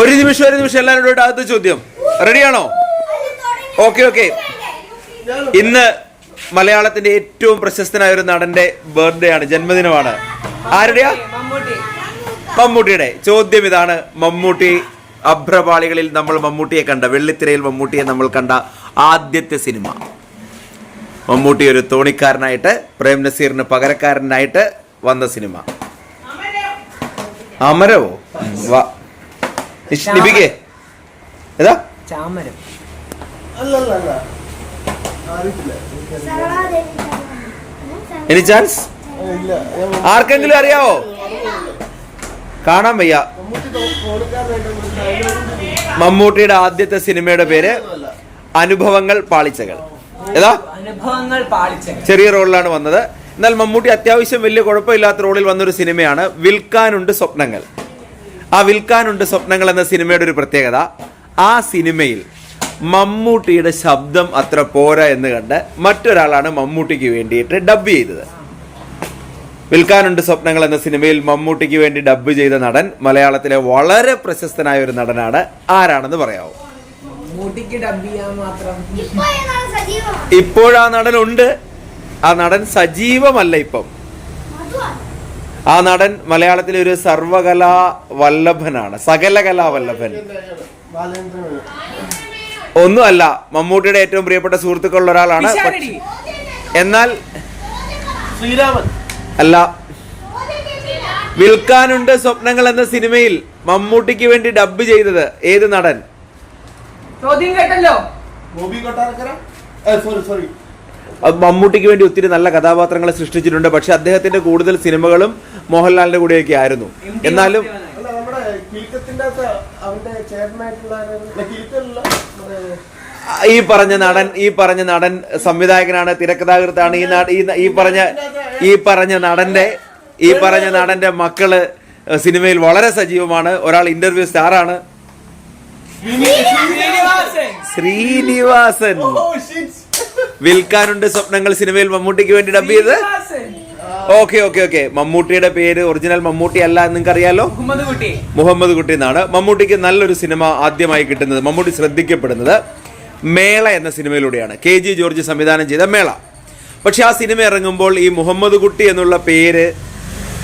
ഒരു നിമിഷം ഒരു നിമിഷം എല്ലാവരും കൂടെ അടുത്ത ചോദ്യം. റെഡിയാണോ ഓക്കെ ഓക്കെ ഇന്ന് മലയാളത്തിന്റെ ഏറ്റവും പ്രശസ്തനായ ഒരു നടന്റെ ബർത്ത്ഡേ ആണ് ജന്മദിനമാണ്. ആരുടെയാ? മമ്മൂട്ടിയുടെ. ചോദ്യം ഇതാണ് മമ്മൂട്ടി അഭ്രപാളികളിൽ നമ്മൾ മമ്മൂട്ടിയെ കണ്ട വെള്ളിത്തിരയിൽ മമ്മൂട്ടിയെ നമ്മൾ കണ്ട ആദ്യത്തെ സിനിമ. മമ്മൂട്ടി ഒരു തോണിക്കാരനായിട്ട് പ്രേം നസീറിന് പകരക്കാരനായിട്ട് വന്ന സിനിമ. അമരവോ? ഏതാ? ചാമരം. എനി ചാൻസ് ഇല്ല. ആർക്കെങ്കിലും അറിയാവോ? കാണാൻ വയ്യ. മമ്മൂട്ടിയുടെ ആദ്യത്തെ സിനിമയുടെ പേര് അനുഭവങ്ങൾ പാളിച്ചകൾ. ഏതാ? അനുഭവങ്ങൾ പാളിച്ചകൾ. ചെറിയ റോളിലാണ് വന്നത്. എന്നാൽ മമ്മൂട്ടി അത്യാവശ്യം വലിയ കുഴപ്പമില്ലാത്ത റോളിൽ വന്നൊരു സിനിമയാണ് വിൽക്കാനുണ്ട് സ്വപ്നങ്ങൾ. ആ വിൽക്കാനുണ്ട് സ്വപ്നങ്ങൾ എന്ന സിനിമയുടെ ഒരു പ്രത്യേകത. ആ സിനിമയിൽ മമ്മൂട്ടിയുടെ ശബ്ദം അത്ര പോരാ എന്ന് കണ്ട് മറ്റൊരാളാണ് മമ്മൂട്ടിക്ക് വേണ്ടിയിട്ട് ഡബ് ചെയ്തത്. വിൽക്കാനുണ്ട് സ്വപ്നങ്ങൾ എന്ന സിനിമയിൽ മമ്മൂട്ടിക്ക് വേണ്ടി ഡബ് ചെയ്ത നടൻ മലയാളത്തിലെ വളരെ പ്രശസ്തനായ ഒരു നടനാണ്. ആരാണെന്ന് പറയാവോ? ഇപ്പോഴാ നടനുണ്ട്. ആ നടൻ സജീവമല്ല ഇപ്പം. ആ നടൻ മലയാളത്തിലെ ഒരു സർവകലാ വല്ലഭനാണ് സകലകലാ വല്ലഭൻ. ഒന്നുമല്ല മമ്മൂട്ടിയുടെ ഏറ്റവും പ്രിയപ്പെട്ട സുഹൃത്തുക്കളുള്ള ഒരാളാണ്. എന്നാൽ ശ്രീരാമൻ. അല്ല വിൽക്കാനുണ്ട് സ്വപ്നങ്ങൾ എന്ന സിനിമയിൽ മമ്മൂട്ടിക്ക് വേണ്ടി ഡബ് ചെയ്തത് ഏത് നടൻ? ചോദ്യം കേട്ടല്ലോ. മമ്മൂട്ടിക്ക് വേണ്ടി ഒത്തിരി നല്ല കഥാപാത്രങ്ങളെ സൃഷ്ടിച്ചിട്ടുണ്ട് പക്ഷെ അദ്ദേഹത്തിന്റെ കൂടുതൽ സിനിമകളും മോഹൻലാലിന്റെ കൂടെയൊക്കെ ആയിരുന്നു. എന്നാലും ഈ പറഞ്ഞ നടൻ ഈ പറഞ്ഞ നടൻ സംവിധായകനാണ് തിരക്കഥാകൃത്താണ് ഈ ഈ പറഞ്ഞ ഈ പറഞ്ഞ നടന്റെ ഈ പറഞ്ഞ നടന്റെ മക്കൾ സിനിമയിൽ വളരെ സജീവമാണ്. ഒരാൾ ഇന്റർവ്യൂ സ്റ്റാറാണ്. ശ്രീനിവാസൻ. വിൽക്കാനുണ്ട് സ്വപ്നങ്ങൾ സിനിമയിൽ മമ്മൂട്ടിക്ക് വേണ്ടി ഡബ് ചെയ്ത്. Okay okay okay. മമ്മൂട്ടിയുടെ പേര് ഒറിജിനൽ മമ്മൂട്ടി അല്ല നിങ്ങൾക്ക് അറിയാലോ മുഹമ്മദ് കുട്ടി. മുഹമ്മദ് കുട്ടി എന്നാണ്. മമ്മൂട്ടിക്ക് നല്ലൊരു സിനിമ ആദ്യമായി കിട്ടുന്നത് മമ്മൂട്ടി ശ്രദ്ധിക്കപ്പെടുന്നത് മേള എന്ന സിനിമയിലൂടെയാണ്. കെ ജി ജോർജ് സംവിധാനം ചെയ്ത മേള. പക്ഷെ ആ സിനിമ ഇറങ്ങുമ്പോൾ ഈ മുഹമ്മദ് കുട്ടി എന്നുള്ള പേര്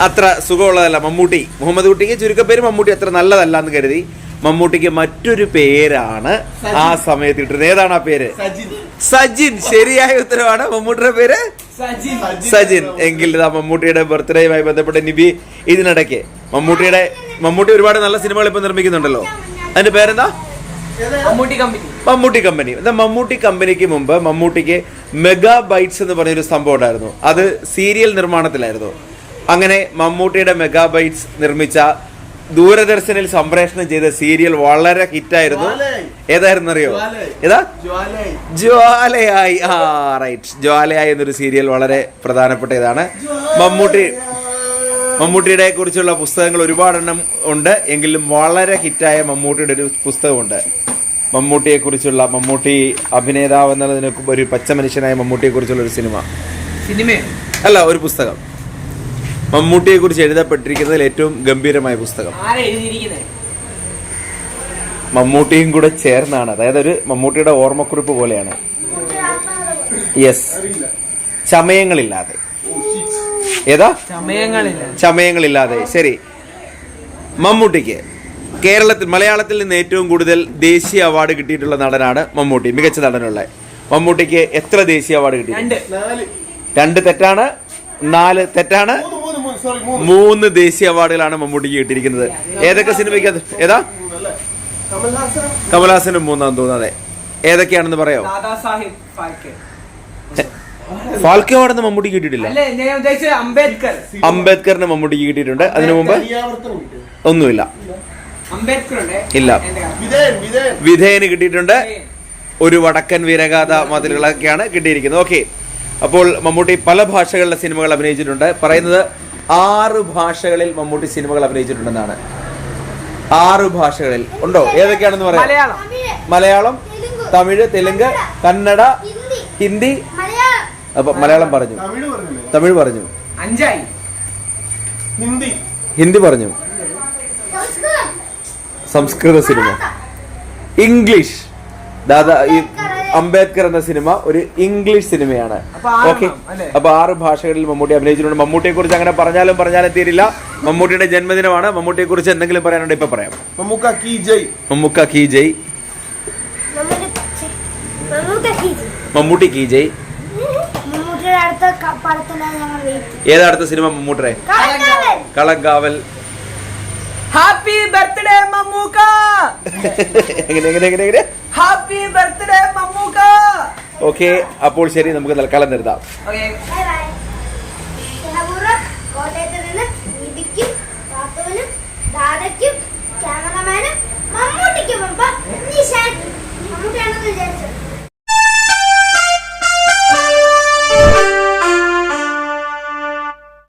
അത്ര സുഖമുള്ളതല്ല മമ്മൂട്ടി. മുഹമ്മദ് കുട്ടിക്ക് ചുരുക്കപ്പേര് മമ്മൂട്ടി അത്ര നല്ലതല്ല എന്ന് കരുതി. മമ്മൂട്ടിക്ക് മറ്റൊരു പേരാണ് ആ സമയത്ത് ഇട്ടിരുന്നത് ഏതാണ് ആ പേര്? സജിൻ. ശരിയായ ഉത്തരവാണ്. മമ്മൂട്ടിയുടെ പേര്? സജിൻ. സജിൻ. എങ്കിൽ ഇതാ മമ്മൂട്ടിയുടെ ബർത്ത്ഡേയുമായി ബന്ധപ്പെട്ട് നിബി ഇതിനിടയ്ക്ക് മമ്മൂട്ടിയുടെ മമ്മൂട്ടി ഒരുപാട് നല്ല സിനിമകൾ ഇപ്പൊ നിർമ്മിക്കുന്നുണ്ടല്ലോ. അതിന്റെ പേരെന്താ? മമ്മൂട്ടി കമ്പനി. മമ്മൂട്ടി കമ്പനി. എന്താ മമ്മൂട്ടി കമ്പനിക്ക് മുമ്പ് മമ്മൂട്ടിക്ക് മെഗാ ബൈറ്റ്സ് എന്ന് പറഞ്ഞൊരു സംഭവം ഉണ്ടായിരുന്നു. അത് സീരിയൽ നിർമ്മാണത്തിലായിരുന്നു. അങ്ങനെ മമ്മൂട്ടിയുടെ മെഗാ ബൈറ്റ്സ് നിർമ്മിച്ച ദൂരദർശനിൽ സംപ്രേഷണം ചെയ്ത സീരിയൽ വളരെ ഹിറ്റായിരുന്നു. ഏതായിരുന്നു അറിയോ ജ്വാലയായി. ഏതാ? ജ്വാലയായി. ആ റൈറ്റ് ജ്വാലയായി എന്നൊരു സീരിയൽ വളരെ പ്രധാനപ്പെട്ട ഇതാണ് മമ്മൂട്ടി മമ്മൂട്ടിയുടെ കുറിച്ചുള്ള പുസ്തകങ്ങൾ ഒരുപാടെണ്ണം ഉണ്ട്. എങ്കിലും വളരെ ഹിറ്റായ മമ്മൂട്ടിയുടെ ഒരു പുസ്തകമുണ്ട്. മമ്മൂട്ടിയെ കുറിച്ചുള്ള മമ്മൂട്ടി അഭിനേതാവ് എന്നുള്ളതിന് ഒരു പച്ച മനുഷ്യനായ മമ്മൂട്ടിയെ കുറിച്ചുള്ള ഒരു സിനിമ. സിനിമ അല്ല ഒരു പുസ്തകം. മമ്മൂട്ടിയെ കുറിച്ച് എഴുതപ്പെട്ടിരിക്കുന്നതിൽ ഏറ്റവും ഗംഭീരമായ പുസ്തകം. മമ്മൂട്ടിയും കൂടെ ചേർന്നാണ്. അതായത് ഒരു മമ്മൂട്ടിയുടെ ഓർമ്മക്കുറിപ്പ് പോലെയാണ്. യെസ് ചമയങ്ങളില്ലാതെ. ഏതാ? ചമയങ്ങളില്ലാതെ. ശരി. മമ്മൂട്ടിക്ക് കേരളത്തിൽ മലയാളത്തിൽ നിന്ന് ഏറ്റവും കൂടുതൽ ദേശീയ അവാർഡ് കിട്ടിയിട്ടുള്ള നടനാണ് മമ്മൂട്ടി. മികച്ച നടനുള്ള. മമ്മൂട്ടിക്ക് എത്ര ദേശീയ അവാർഡ് കിട്ടി? രണ്ട് തെറ്റാണ് നാല് തെറ്റാണ് മൂന്ന്. ദേശീയ അവാർഡുകളാണ് മമ്മൂട്ടിക്ക് കിട്ടിയിരിക്കുന്നത്. ഏതൊക്കെ സിനിമയ്ക്ക് അത്? ഏതാ? കമൽഹാസനും മൂന്നാം തോന്നുന്നു അതെ. ഏതൊക്കെയാണെന്ന് പറയോ ഫാൽക്കെ. അവാർഡ് മമ്മൂട്ടി കിട്ടിയിട്ടില്ല. അല്ലേ ഞാൻ ഉദ്ദേശിച്ചത് അംബേദ്കർ. അംബേദ്കറിന് മമ്മൂട്ടിക്ക് കിട്ടിയിട്ടുണ്ട്. അതിനു മുമ്പ് ഒന്നുമില്ല. ഇല്ല. വിധേയന് കിട്ടിയിട്ടുണ്ട്. ഒരു വടക്കൻ വീരഗാഥ മതിലുകളൊക്കെയാണ് കിട്ടിയിരിക്കുന്നത്. ഓക്കെ. അപ്പോൾ മമ്മൂട്ടി പല ഭാഷകളിലെ സിനിമകൾ അഭിനയിച്ചിട്ടുണ്ട്. പറയുന്നത് ആറ് ഭാഷകളിൽ മമ്മൂട്ടി സിനിമകൾ അഭിനയിച്ചിട്ടുണ്ടെന്നാണ്. ആറ് ഭാഷകളിൽ. ഉണ്ടോ? ഏതൊക്കെയാണെന്ന് പറയാം. മലയാളം. മലയാളം തമിഴ് തെലുങ്ക് കന്നഡ ഹിന്ദി. അപ്പൊ മലയാളം പറഞ്ഞു. തമിഴ് പറഞ്ഞു. അഞ്ചായി. ഹിന്ദി. ഹിന്ദി പറഞ്ഞു. സംസ്കൃത. സിനിമ. ഇംഗ്ലീഷ്. ദാദാ ഈ അംബേദ്കർ എന്ന സിനിമ ഒരു ഇംഗ്ലീഷ് സിനിമയാണ്. ഓക്കെ അപ്പൊ ആറ് ഭാഷകളിൽ മമ്മൂട്ടി അഭിനയിച്ചിട്ടുണ്ട്. മമ്മൂട്ടിയെ കുറിച്ച് അങ്ങനെ പറഞ്ഞാലും പറഞ്ഞാലും തീരില്ല. മമ്മൂട്ടിയുടെ ജന്മദിനമാണ്. മമ്മൂട്ടിയെ കുറിച്ച് എന്തെങ്കിലും പറയാനുണ്ട്? ഇപ്പൊ പറയാം. മമ്മൂക്ക കീ ജയ്. മമ്മൂക്ക കീ ജയ്. മമ്മൂട്ടി കീ ജയ്. ഏതാ അടുത്ത സിനിമ മമ്മൂട്ടറേ. കളങ്കാവൽ. Happy birthday Mammookka. എങ്ങനെ എങ്ങനെ എങ്ങനെ എങ്ങനെ? Happy birthday Mammukka. ഓക്കെ അപ്പോൾ ശരി നമുക്ക് തൽക്കാലം നിർത്താം.